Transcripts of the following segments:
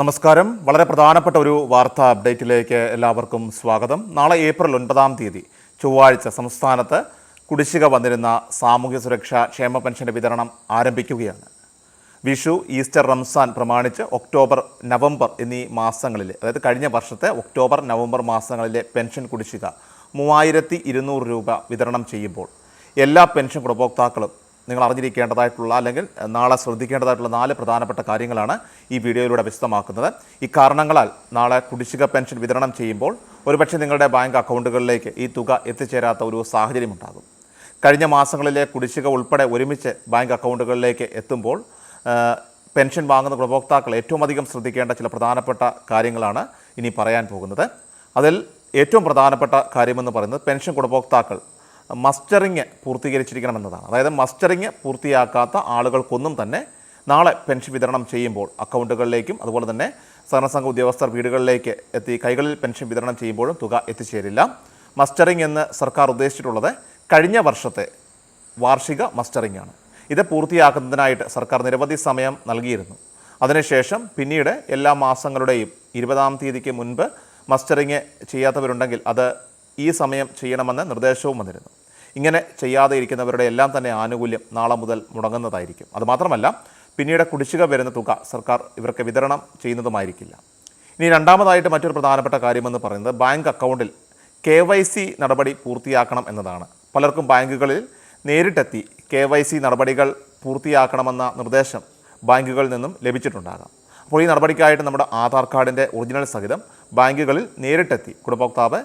നമസ്കാരം. വളരെ പ്രധാനപ്പെട്ട ഒരു വാർത്താ അപ്ഡേറ്റിലേക്ക് എല്ലാവർക്കും സ്വാഗതം. നാളെ ഏപ്രിൽ ഒൻപതാം തീയതി ചൊവ്വാഴ്ച സംസ്ഥാനത്ത് കുടിശ്ശിക വന്നിരുന്ന സാമൂഹ്യ സുരക്ഷാ ക്ഷേമ പെൻഷന്റെ വിതരണം ആരംഭിക്കുകയാണ്. വിഷു ഈസ്റ്റർ റംസാൻ പ്രമാണിച്ച് ഒക്ടോബർ നവംബർ എന്നീ മാസങ്ങളിൽ അതായത് കഴിഞ്ഞ വർഷത്തെ ഒക്ടോബർ നവംബർ മാസങ്ങളിലെ പെൻഷൻ കുടിശ്ശിക മൂവായിരത്തി രൂപ വിതരണം ചെയ്യുമ്പോൾ എല്ലാ പെൻഷൻ ഗുണഭോക്താക്കളും നിങ്ങൾ അറിഞ്ഞിരിക്കേണ്ടതായിട്ടുള്ള അല്ലെങ്കിൽ നാളെ ശ്രദ്ധിക്കേണ്ടതായിട്ടുള്ള നാല് പ്രധാനപ്പെട്ട കാര്യങ്ങളാണ് ഈ വീഡിയോയിലൂടെ വിശദമാക്കുന്നത്. ഈ കാരണങ്ങളാൽ നാളെ കുടിശ്ശിക പെൻഷൻ വിതരണം ചെയ്യുമ്പോൾ ഒരുപക്ഷെ നിങ്ങളുടെ ബാങ്ക് അക്കൗണ്ടുകളിലേക്ക് ഈ തുക എത്തിച്ചേരാത്ത ഒരു സാഹചര്യം ഉണ്ടാകും. കഴിഞ്ഞ മാസങ്ങളിലെ കുടിശ്ശിക ഉൾപ്പെടെ ഒരുമിച്ച് ബാങ്ക് അക്കൗണ്ടുകളിലേക്ക് എത്തുമ്പോൾ പെൻഷൻ വാങ്ങുന്ന ഗുണഭോക്താക്കൾ ഏറ്റവും അധികം ശ്രദ്ധിക്കേണ്ട ചില പ്രധാനപ്പെട്ട കാര്യങ്ങളാണ് ഇനി പറയാൻ പോകുന്നത്. അതിൽ ഏറ്റവും പ്രധാനപ്പെട്ട കാര്യമെന്ന് പറയുന്നത് പെൻഷൻ ഗുണഭോക്താക്കൾ മസ്റ്ററിങ് പൂർത്തീകരിച്ചിരിക്കണമെന്നതാണ്. അതായത് മസ്റ്ററിങ് പൂർത്തിയാക്കാത്ത ആളുകൾക്കൊന്നും തന്നെ നാളെ പെൻഷൻ വിതരണം ചെയ്യുമ്പോൾ അക്കൗണ്ടുകളിലേക്കും അതുപോലെ തന്നെ സഹകരണ സംഘ ഉദ്യോഗസ്ഥർ വീടുകളിലേക്ക് എത്തി കൈകളിൽ പെൻഷൻ വിതരണം ചെയ്യുമ്പോഴും തുക എത്തിച്ചേരില്ല. മസ്റ്ററിംഗ് എന്ന് സർക്കാർ ഉദ്ദേശിച്ചിട്ടുള്ളത് കഴിഞ്ഞ വർഷത്തെ വാർഷിക മസ്റ്ററിംഗ് ആണ്. ഇത് പൂർത്തിയാക്കുന്നതിനായിട്ട് സർക്കാർ നിരവധി സമയം നൽകിയിരുന്നു. അതിനുശേഷം പിന്നീട് എല്ലാ മാസങ്ങളുടെയും ഇരുപതാം തീയതിക്ക് മുൻപ് മസ്റ്ററിങ് ചെയ്യാത്തവരുണ്ടെങ്കിൽ അത് ഈ സമയം ചെയ്യണമെന്ന് നിർദ്ദേശവും വന്നിരുന്നു. ഇങ്ങനെ ചെയ്യാതെ ഇരിക്കുന്നവരുടെ എല്ലാം തന്നെ ആനുകൂല്യം നാളെ മുതൽ മുടങ്ങുന്നതായിരിക്കും. അതുമാത്രമല്ല പിന്നീട് കുടിശ്ശിക വരുന്ന തുക സർക്കാർ ഇവർക്ക് വിതരണം ചെയ്യുന്നതുമായിരിക്കില്ല. ഇനി രണ്ടാമതായിട്ട് മറ്റൊരു പ്രധാനപ്പെട്ട കാര്യമെന്ന് പറയുന്നത് ബാങ്ക് അക്കൗണ്ടിൽ കെ വൈ സി നടപടി പൂർത്തിയാക്കണം എന്നതാണ്. പലർക്കും ബാങ്കുകളിൽ നേരിട്ടെത്തി കെ വൈ സി നടപടികൾ പൂർത്തിയാക്കണമെന്ന നിർദ്ദേശം ബാങ്കുകളിൽ നിന്നും ലഭിച്ചിട്ടുണ്ടാകാം. അപ്പോൾ ഈ നടപടിക്കായിട്ട് നമ്മുടെ ആധാർ കാർഡിന്റെ ഒറിജിനൽ സഹിതം ബാങ്കുകളിൽ നേരിട്ടെത്തി ഗുണഭോക്താവ്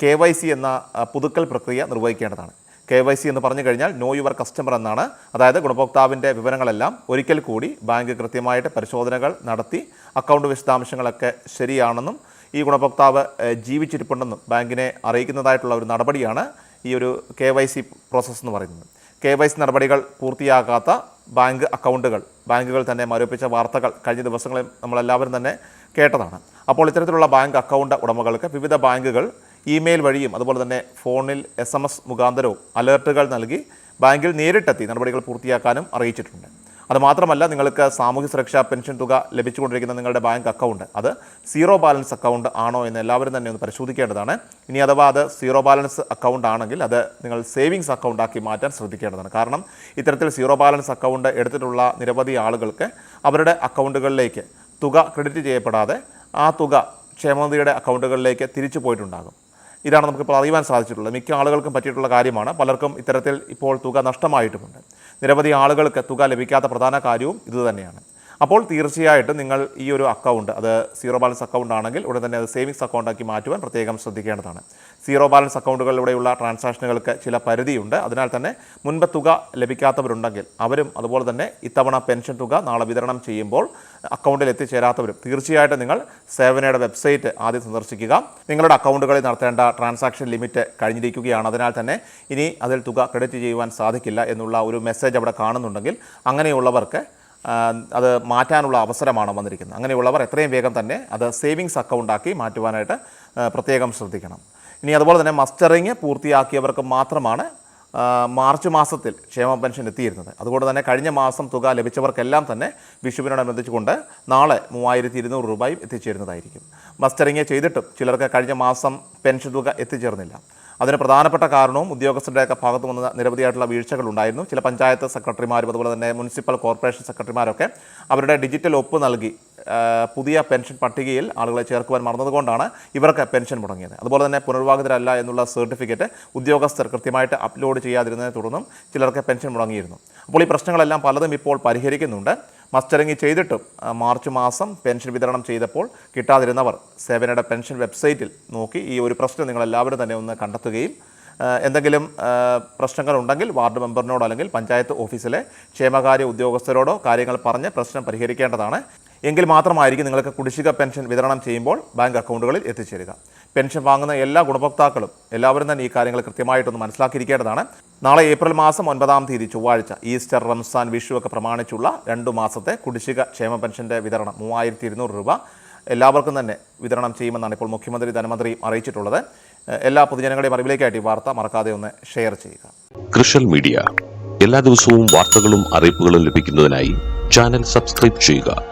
കെ വൈ സി എന്ന പുതുക്കൽ പ്രക്രിയ നിർവഹിക്കേണ്ടതാണ്. കെ വൈ സി എന്ന് പറഞ്ഞു കഴിഞ്ഞാൽ നോ യുവർ കസ്റ്റമർ എന്നാണ്. അതായത് ഗുണഭോക്താവിന്റെ വിവരങ്ങളെല്ലാം ഒരിക്കൽ കൂടി ബാങ്ക് കൃത്യമായിട്ട് പരിശോധനകൾ നടത്തി അക്കൗണ്ട് വിശദാംശങ്ങളൊക്കെ ശരിയാണെന്നും ഈ ഗുണഭോക്താവ് ജീവിച്ചിരിപ്പുണ്ടെന്നും ബാങ്കിനെ അറിയിക്കുന്നതായിട്ടുള്ള ഒരു നടപടിയാണ് ഈ ഒരു കെ വൈ സി പ്രോസസ്സ് എന്ന് പറയുന്നത്. കെ വൈ സി നടപടികൾ പൂർത്തിയാകാത്ത ബാങ്ക് അക്കൗണ്ടുകൾ ബാങ്കുകൾ തന്നെ മരവിപ്പിച്ച വാർത്തകൾ കഴിഞ്ഞ ദിവസങ്ങളിൽ നമ്മളെല്ലാവരും തന്നെ കേട്ടതാണ്. അപ്പോൾ ഇത്തരത്തിലുള്ള ബാങ്ക് അക്കൗണ്ട് ഉടമകൾക്ക് വിവിധ ബാങ്കുകൾ ഇമെയിൽ വഴിയും അതുപോലെ തന്നെ ഫോണിൽ എസ് എം എസ് മുഖാന്തരവും അലേർട്ടുകൾ നൽകി ബാങ്കിൽ നേരിട്ടെത്തി നടപടികൾ പൂർത്തിയാക്കാനും അറിയിച്ചിട്ടുണ്ട്. അതുമാത്രമല്ല നിങ്ങൾക്ക് സാമൂഹ്യ സുരക്ഷാ പെൻഷൻ തുക ലഭിച്ചുകൊണ്ടിരിക്കുന്ന നിങ്ങളുടെ ബാങ്ക് അക്കൗണ്ട് അത് സീറോ ബാലൻസ് അക്കൗണ്ട് ആണോ എന്ന് എല്ലാവരും തന്നെ ഒന്ന് പരിശോധിക്കേണ്ടതാണ്. ഇനി അഥവാ അത് സീറോ ബാലൻസ് അക്കൗണ്ട് ആണെങ്കിൽ അത് നിങ്ങൾ സേവിങ്സ് അക്കൗണ്ട് ആക്കി മാറ്റാൻ ശ്രദ്ധിക്കേണ്ടതാണ്. കാരണം ഇത്തരത്തിൽ സീറോ ബാലൻസ് അക്കൗണ്ട് എടുത്തിട്ടുള്ള നിരവധി ആളുകൾക്ക് അവരുടെ അക്കൗണ്ടുകളിലേക്ക് തുക ക്രെഡിറ്റ് ചെയ്യപ്പെടാതെ ആ തുക ക്ഷേമനിധിയുടെ അക്കൗണ്ടുകളിലേക്ക് തിരിച്ചു പോയിട്ടുണ്ടാകും. ഇതാണ് നമുക്കിപ്പോൾ അറിയുവാൻ സാധിച്ചിട്ടുള്ളത്. മിക്ക ആളുകൾക്കും പറ്റിയിട്ടുള്ള കാര്യമാണ്. പലർക്കും ഇത്തരത്തിൽ ഇപ്പോൾ തുക നഷ്ടമായിട്ടുമുണ്ട്. നിരവധി ആളുകൾക്ക് തുക ലഭിക്കാത്ത പ്രധാന കാര്യവും ഇതുതന്നെയാണ് അപ്പോൾ തീർച്ചയായിട്ടും നിങ്ങൾ ഈ ഒരു അക്കൗണ്ട് അത് സീറോ ബാലൻസ് അക്കൗണ്ട് ആണെങ്കിൽ ഉടൻ തന്നെ അത് സേവിങ്സ് അക്കൗണ്ടാക്കി മാറ്റുവാൻ പ്രത്യേകം ശ്രദ്ധിക്കേണ്ടതാണ്. സീറോ ബാലൻസ് അക്കൗണ്ടുകളിലൂടെയുള്ള ട്രാൻസാക്ഷനുകൾക്ക് ചില പരിധിയുണ്ട്. അതിനാൽ തന്നെ മുൻപ് തുക ലഭിക്കാത്തവരുണ്ടെങ്കിൽ അവരും അതുപോലെ തന്നെ ഇത്തവണ പെൻഷൻ തുക നാളെ വിതരണം ചെയ്യുമ്പോൾ അക്കൗണ്ടിൽ എത്തിച്ചേരാത്തവരും തീർച്ചയായിട്ടും നിങ്ങൾ സേവനയുടെ വെബ്സൈറ്റ് ആദ്യം സന്ദർശിക്കുക. നിങ്ങളുടെ അക്കൗണ്ടുകളിൽ നടത്തേണ്ട ട്രാൻസാക്ഷൻ ലിമിറ്റ് കഴിഞ്ഞിരിക്കുകയാണ്. അതിനാൽ തന്നെ ഇനി അതിൽ തുക ക്രെഡിറ്റ് ചെയ്യുവാൻ സാധിക്കില്ല എന്നുള്ള ഒരു മെസ്സേജ് അവിടെ കാണുന്നുണ്ടെങ്കിൽ അങ്ങനെയുള്ളവർക്ക് അത് മാറ്റാനുള്ള അവസരമാണ് വന്നിരിക്കുന്നത്. അങ്ങനെയുള്ളവർ എത്രയും വേഗം തന്നെ അത് സേവിങ്സ് അക്കൗണ്ടാക്കി മാറ്റുവാനായിട്ട് പ്രത്യേകം ശ്രദ്ധിക്കണം. ഇനി അതുപോലെ തന്നെ മസ്റ്ററിങ് പൂർത്തിയാക്കിയവർക്ക് മാത്രമാണ് മാർച്ച് മാസത്തിൽ ക്ഷേമ പെൻഷൻ എത്തിയിരുന്നത്. അതുകൊണ്ട് തന്നെ കഴിഞ്ഞ മാസം തുക ലഭിച്ചവർക്കെല്ലാം തന്നെ വിഷുവിനോടനുബന്ധിച്ചുകൊണ്ട് നാളെ മൂവായിരത്തി ഇരുന്നൂറ് രൂപയും എത്തിച്ചേരുന്നതായിരിക്കും. മസ്റ്ററിങ് ചെയ്തിട്ടും ചിലർക്ക് കഴിഞ്ഞ മാസം പെൻഷൻ തുക എത്തിച്ചേർന്നില്ല. അതിന് പ്രധാനപ്പെട്ട കാരണവും ഉദ്യോഗസ്ഥരുടെയൊക്കെ ഭാഗത്തു വന്ന നിരവധിയായിട്ടുള്ള വീഴ്ചകൾ ഉണ്ടായിരുന്നു. ചില പഞ്ചായത്ത് സെക്രട്ടറിമാരും അതുപോലെ തന്നെ മുനിസിപ്പൽ കോർപ്പറേഷൻ സെക്രട്ടറിമാരൊക്കെ അവരുടെ ഡിജിറ്റൽ ഒപ്പ് നൽകി പുതിയ പെൻഷൻ പട്ടികയിൽ ആളുകളെ ചേർക്കുവാൻ മറന്നതുകൊണ്ടാണ് ഇവർക്ക് പെൻഷൻ മുടങ്ങിയത്. അതുപോലെ തന്നെ പുനർവാഹിതരല്ല എന്നുള്ള സർട്ടിഫിക്കറ്റ് ഉദ്യോഗസ്ഥർ കൃത്യമായിട്ട് അപ്ലോഡ് ചെയ്യാതിരുന്നതിനെ തുടർന്നും ചിലർക്ക് പെൻഷൻ മുടങ്ങിയിരുന്നു. അപ്പോൾ ഈ പ്രശ്നങ്ങളെല്ലാം പലതും ഇപ്പോൾ പരിഹരിക്കുന്നുണ്ട്. മസ്റ്ററിങ് ചെയ്തിട്ടും മാർച്ച് മാസം പെൻഷൻ വിതരണം ചെയ്തപ്പോൾ കിട്ടാതിരുന്നവർ സേവനയുടെ പെൻഷൻ വെബ്സൈറ്റിൽ നോക്കി ഈ ഒരു പ്രശ്നം നിങ്ങളെല്ലാവരും തന്നെ ഒന്ന് കണ്ടെത്തുകയും എന്തെങ്കിലും പ്രശ്നങ്ങളുണ്ടെങ്കിൽ വാർഡ് മെമ്പറിനോടോ അല്ലെങ്കിൽ പഞ്ചായത്ത് ഓഫീസിലെ ക്ഷേമകാര്യ ഉദ്യോഗസ്ഥരോടോ കാര്യങ്ങൾ പറഞ്ഞ് പ്രശ്നം പരിഹരിക്കേണ്ടതാണ്. എങ്കിൽ മാത്രമായിരിക്കും നിങ്ങൾക്ക് കുടിശ്ശിക പെൻഷൻ വിതരണം ചെയ്യുമ്പോൾ ബാങ്ക് അക്കൗണ്ടുകളിൽ എത്തിച്ചേരുക. പെൻഷൻ വാങ്ങുന്ന എല്ലാ ഗുണഭോക്താക്കളും എല്ലാവരും തന്നെ ഈ കാര്യങ്ങൾ കൃത്യമായിട്ടൊന്ന് മനസ്സിലാക്കിയിരിക്കേണ്ടതാണ്. നാളെ ഏപ്രിൽ മാസം ഒൻപതാം തീയതി ചൊവ്വാഴ്ച ഈസ്റ്റർ റംസാൻ വിഷു ഒക്കെ പ്രമാണിച്ചുള്ള രണ്ട് മാസത്തെ കുടിശ്ശിക ക്ഷേമ പെൻഷന്റെ വിതരണം മൂവായിരത്തി ഇരുന്നൂറ് രൂപ എല്ലാവർക്കും തന്നെ വിതരണം ചെയ്യുമെന്നാണ് ഇപ്പോൾ മുഖ്യമന്ത്രി ധനമന്ത്രിയും അറിയിച്ചിട്ടുള്ളത്. എല്ലാ പൊതുജനങ്ങളുടെയും അറിവിലേക്കായിട്ട് ഈ വാർത്ത മറക്കാതെ ഒന്ന് ഷെയർ ചെയ്യുക. Social media. എല്ലാ ദിവസവും വാർത്തകളും അറിയിപ്പുകളും ലഭിക്കുന്നതിനായി ചാനൽ സബ്സ്ക്രൈബ് ചെയ്യുക.